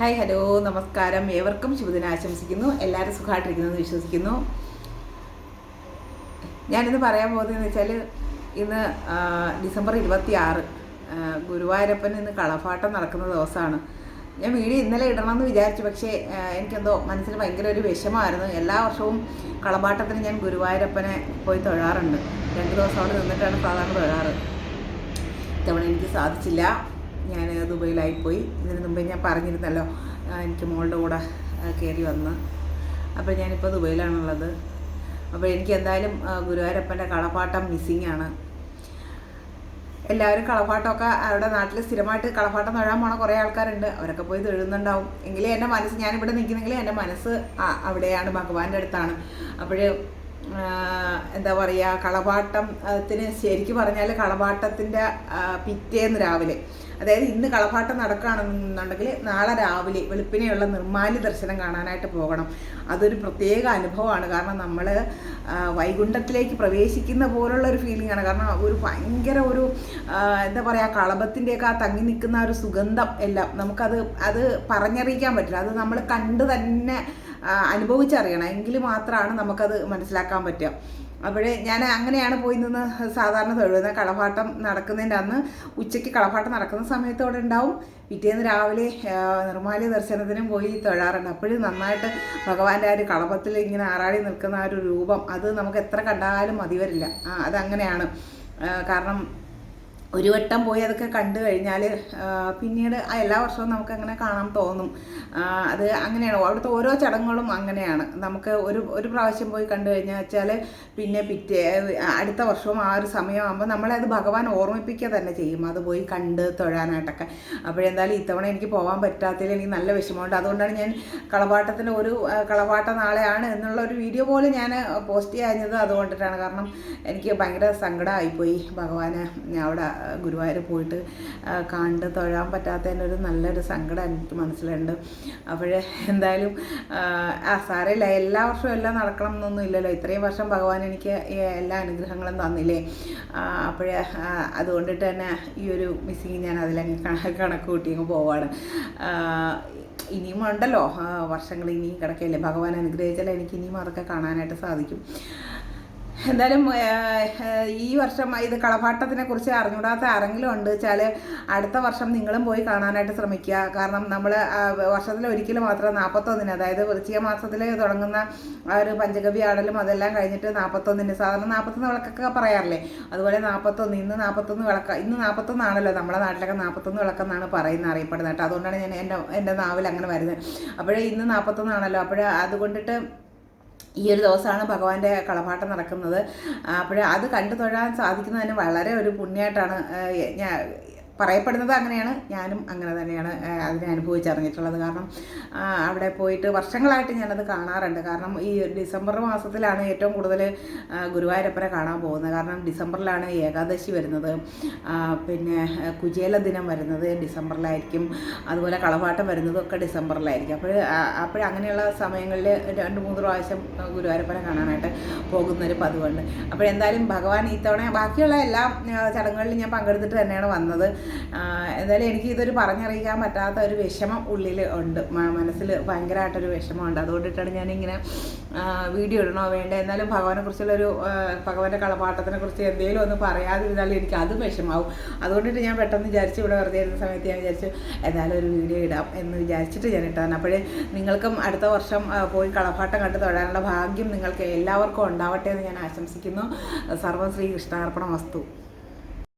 Hi hello നമസ്കാരം. ഏവർക്കും ശുഭദിനം ആശംസിക്കുന്നു. എല്ലാവരും സുഖമായിട്ടിരിക്കുന്നു വിശ്വസിക്കുന്നു. ഞാനിന്ന് പറയാൻ പോകുന്നതെന്ന് വെച്ചാൽ ഇന്ന് ഡിസംബർ ഇരുപത്തി ആറ് ഗുരുവായൂരപ്പൻ ഇന്ന് കളഫാട്ടം നടക്കുന്ന ദിവസമാണ്. ഞാൻ വീഡിയോ ഇന്നലെ ഇടണമെന്ന് വിചാരിച്ചു പക്ഷേ എനിക്കെന്തോ മനസ്സിൽ ഭയങ്കര ഒരു വിഷമമായിരുന്നു. എല്ലാ വർഷവും കളഭാട്ടത്തിന് ഞാൻ ഗുരുവായൂരപ്പനെ പോയി തൊഴാറുണ്ട്. രണ്ട് ദിവസം അവിടെ നിന്നിട്ടാണ് സാധാരണ തൊഴാറ്. ഇത്തവണ എനിക്ക് സാധിച്ചില്ല. ഞാൻ ദുബൈയിലായിപ്പോയി. ഇതിന് മുമ്പേ ഞാൻ പറഞ്ഞിരുന്നല്ലോ എനിക്ക് മോളുടെ കൂടെ കയറി വന്ന്. അപ്പോൾ ഞാനിപ്പോൾ ദുബൈയിലാണുള്ളത്. അപ്പോൾ എനിക്ക് എന്തായാലും ഗുരുവായൂരപ്പന്റെ കളപ്പാട്ടം മിസ്സിങ് ആണ്. എല്ലാവരും കളപ്പാട്ടമൊക്കെ അവരുടെ നാട്ടിൽ സ്ഥിരമായിട്ട് കളപ്പാട്ടം തൊഴാൻ പോണ കുറേ ആൾക്കാരുണ്ട്. അവരൊക്കെ പോയി തൊഴുന്നുണ്ടാവും. എങ്കിലും എന്റെ മനസ്സ് ഞാനിവിടെ നിൽക്കുന്നെങ്കിൽ എന്റെ മനസ്സ് അവിടെയാണ് ഭഗവാന്റെ അടുത്താണ്. അപ്പോൾ എന്താ പറയുക കളപാട്ടം ത്തിന് ശരിക്കും പറഞ്ഞാൽ കളപാട്ടത്തിന്റെ പിറ്റേന്ന് രാവിലെ. അതായത് ഇന്ന് കളപ്പാട്ടം നടക്കുകയാണെന്നുണ്ടെങ്കിൽ നാളെ രാവിലെ വെളുപ്പിനെയുള്ള നിർമ്മാല്യ ദർശനം കാണാനായിട്ട് പോകണം. അതൊരു പ്രത്യേക അനുഭവമാണ്. കാരണം നമ്മൾ വൈകുണ്ഠത്തിലേക്ക് പ്രവേശിക്കുന്ന പോലുള്ള ഒരു ഫീലിംഗ് ആണ് കാരണം ഒരു ഭയങ്കര ഒരു എന്താ പറയുക കളപത്തിന്റെയൊക്കെ ആ തങ്ങി നിൽക്കുന്ന ഒരു സുഗന്ധം എല്ലാം നമുക്കത് അത് പറഞ്ഞറിയിക്കാൻ പറ്റില്ല. അത് നമ്മൾ കണ്ട് തന്നെ അനുഭവിച്ചറിയണം. എങ്കിൽ മാത്രമാണ് നമുക്കത് മനസ്സിലാക്കാൻ പറ്റുക. അപ്പോഴേ ഞാൻ അങ്ങനെയാണ് പോയി നിന്ന് സാധാരണ തൊഴുന്നത് കളഭാട്ടം നടക്കുന്നതിന്റെ അന്ന് ഉച്ചയ്ക്ക് കളഭാട്ടം നടക്കുന്ന സമയത്ത് അവിടെ ഉണ്ടാവും. പിറ്റേന്ന് രാവിലെ നിർമ്മാല്യ ദർശനത്തിനും പോയി തൊഴാറുണ്ട്. അപ്പോഴും നന്നായിട്ട് ഭഗവാന്റെ ആ ഒരു കളഭത്തിൽ ഇങ്ങനെ ആറാടി നിൽക്കുന്ന ആ ഒരു രൂപം അത് നമുക്ക് എത്ര കണ്ടാലും മതി വരില്ല അതങ്ങനെയാണ്. കാരണം ഒരു വട്ടം പോയി അതൊക്കെ കണ്ടു കഴിഞ്ഞാൽ പിന്നീട് എല്ലാ വർഷവും നമുക്ക് അങ്ങനെ കാണാൻ തോന്നും. അത് അങ്ങനെയാണ്. അവിടുത്തെ ഓരോ ചടങ്ങുകളും അങ്ങനെയാണ്. നമുക്ക് ഒരു ഒരു പ്രാവശ്യം പോയി കണ്ടു കഴിഞ്ഞാൽ വെച്ചാൽ പിന്നെ പിറ്റേ അടുത്ത വർഷവും ആ ഒരു സമയമാകുമ്പോൾ നമ്മളത് ഭഗവാൻ ഓർമ്മിപ്പിക്കുക തന്നെ ചെയ്യും. അത് പോയി കണ്ട് തൊഴാനായിട്ടൊക്കെ. അപ്പോഴെന്തായാലും ഇത്തവണ എനിക്ക് പോകാൻ പറ്റാത്തതിൽ എനിക്ക് നല്ല വിഷമമുണ്ട്. അതുകൊണ്ടാണ് ഞാൻ കളപാട്ടത്തിന് ഒരു കളപാട്ട നാളെയാണ് എന്നുള്ള ഒരു വീഡിയോ പോലും ഞാൻ പോസ്റ്റ് ചെയ്യാഞ്ഞത് അതുകൊണ്ടിട്ടാണ്. കാരണം എനിക്ക് ഭയങ്കര സങ്കടമായിപ്പോയി ഭഗവാന്. അവിടെ ഗുരുവായൂർ പോയിട്ട് കണ്ട് തൊഴാൻ പറ്റാത്തതിന്റെ ഒരു നല്ലൊരു സങ്കടം എനിക്ക് മനസ്സിലുണ്ട്. അപ്പോഴേ എന്തായാലും ആ, സാരമില്ല എല്ലാ വർഷവും എല്ലാം നടക്കണം എന്നൊന്നും ഇല്ലല്ലോ. ഇത്രയും വർഷം ഭഗവാൻ എനിക്ക് എല്ലാ അനുഗ്രഹങ്ങളും തന്നില്ലേ? അപ്പോഴേ അതുകൊണ്ടിട്ട് തന്നെ ഈ ഒരു മിസ്സിങ് ഞാൻ അതിലങ്ങ് കണ- കണക്ക് കൂട്ടി അങ്ങ് പോവാണ്. ഇനിയും ഉണ്ടല്ലോ വർഷങ്ങൾ ഇനിയും കിടക്കല്ലേ ഭഗവാൻ അനുഗ്രഹിച്ചാൽ എനിക്ക് ഇനിയും അതൊക്കെ കാണാനായിട്ട് സാധിക്കും. എന്തായാലും ഈ വർഷം ഇത് കളഭാട്ടത്തിനെ കുറിച്ച് അറിഞ്ഞൂടാത്ത ആരെങ്കിലും ഉണ്ട് വെച്ചാൽ അടുത്ത വർഷം നിങ്ങളും പോയി കാണാനായിട്ട് ശ്രമിക്കുക. കാരണം നമ്മൾ വർഷത്തിൽ ഒരിക്കലും മാത്രം നാൽപ്പത്തൊന്നിന് അതായത് വൃശ്ചിക മാസത്തിൽ തുടങ്ങുന്ന ആ ഒരു പഞ്ചഗവി ആടലും അതെല്ലാം കഴിഞ്ഞിട്ട് നാൽപ്പത്തൊന്നിന് സാധാരണ നാൽപ്പത്തൊന്ന് വിളക്കൊക്കെ പറയാറില്ലേ? അതുപോലെ നാൽപ്പത്തൊന്ന് ഇന്ന് നാൽപ്പത്തൊന്ന് വിളക്ക ഇന്ന് നാൽപ്പത്തൊന്നാണല്ലോ നമ്മുടെ നാട്ടിലൊക്കെ നാൽപ്പത്തൊന്ന് വിളക്കെന്നാണ് പറയുന്നത് അറിയപ്പെടുന്നത് അതുകൊണ്ടാണ് ഞാൻ എന്റെ എന്റെ നാവിൽ അങ്ങനെ വരുന്നത്. അപ്പോഴേ ഇന്ന് നാൽപ്പത്തൊന്നാണല്ലോ അപ്പോഴേ അതുകൊണ്ടിട്ട് ഈ ഒരു ദിവസമാണ് ഭഗവാന്റെ കളപാട്ടം നടക്കുന്നത്. അപ്പോൾ അത് കണ്ടു തൊഴാൻ സാധിക്കുന്നത് തന്നെ വളരെ ഒരു പുണ്യമായിട്ടാണ് ഞാൻ പറയപ്പെടുന്നത് അങ്ങനെയാണ്. ഞാനും അങ്ങനെ തന്നെയാണ് അതിനെ അനുഭവിച്ചറിഞ്ഞിട്ടുള്ളത്. കാരണം അവിടെ പോയിട്ട് വർഷങ്ങളായിട്ട് ഞാനത് കാണാറുണ്ട്. കാരണം ഈ ഡിസംബർ മാസത്തിലാണ് ഏറ്റവും കൂടുതൽ ഗുരുവായൂരപ്പനെ കാണാൻ പോകുന്നത്. കാരണം ഡിസംബറിലാണ് ഏകാദശി വരുന്നത്. പിന്നെ കുചേല ദിനം വരുന്നത് ഡിസംബറിലായിരിക്കും. അതുപോലെ കളവാട്ടം വരുന്നതൊക്കെ ഡിസംബറിലായിരിക്കും. അപ്പോൾ അപ്പോൾ അങ്ങനെയുള്ള സമയങ്ങളിൽ രണ്ട് മൂന്ന് പ്രാവശ്യം ഗുരുവായൂരപ്പനെ കാണാനായിട്ട് പോകുന്നൊരു പതിവുണ്ട്. അപ്പോൾ എന്തായാലും ഭഗവാൻ ഇത്തവണ ബാക്കിയുള്ള എല്ലാ ചടങ്ങുകളിലും ഞാൻ പങ്കെടുത്തിട്ട് തന്നെയാണ് വന്നത്. എന്തായാലും എനിക്ക് ഇതൊരു പറഞ്ഞറിയിക്കാൻ പറ്റാത്ത ഒരു വിഷമം ഉള്ളിൽ ഉണ്ട്. മനസ്സിൽ ഭയങ്കരമായിട്ടൊരു വിഷമമുണ്ട്. അതുകൊണ്ടിട്ടാണ് ഞാനിങ്ങനെ വീഡിയോ ഇടണോ വേണ്ട? എന്നാലും ഭഗവാനെ കുറിച്ചുള്ളൊരു ഭഗവാന്റെ കളപാട്ടത്തിനെ കുറിച്ച് എന്തെങ്കിലും ഒന്ന് പറയാതിരുന്നാലും എനിക്ക് അത് വിഷമാവും. അതുകൊണ്ടിട്ട് ഞാൻ പെട്ടെന്ന് വിചാരിച്ചു ഇവിടെ വെറുതെ ഇരുന്ന സമയത്ത് ഞാൻ വിചാരിച്ചു എന്തായാലും ഒരു വീഡിയോ ഇടാം എന്ന് വിചാരിച്ചിട്ട് ഞാൻ ഇട്ടതാണ്. അപ്പോഴേ നിങ്ങൾക്കും അടുത്ത വർഷം പോയി കളപ്പാട്ടം കണ്ട് തൊഴാനുള്ള ഭാഗ്യം നിങ്ങൾക്ക് എല്ലാവർക്കും ഉണ്ടാവട്ടെ എന്ന് ഞാൻ ആശംസിക്കുന്നു. സർവ ശ്രീ കൃഷ്ണാർപ്പണ വസ്തു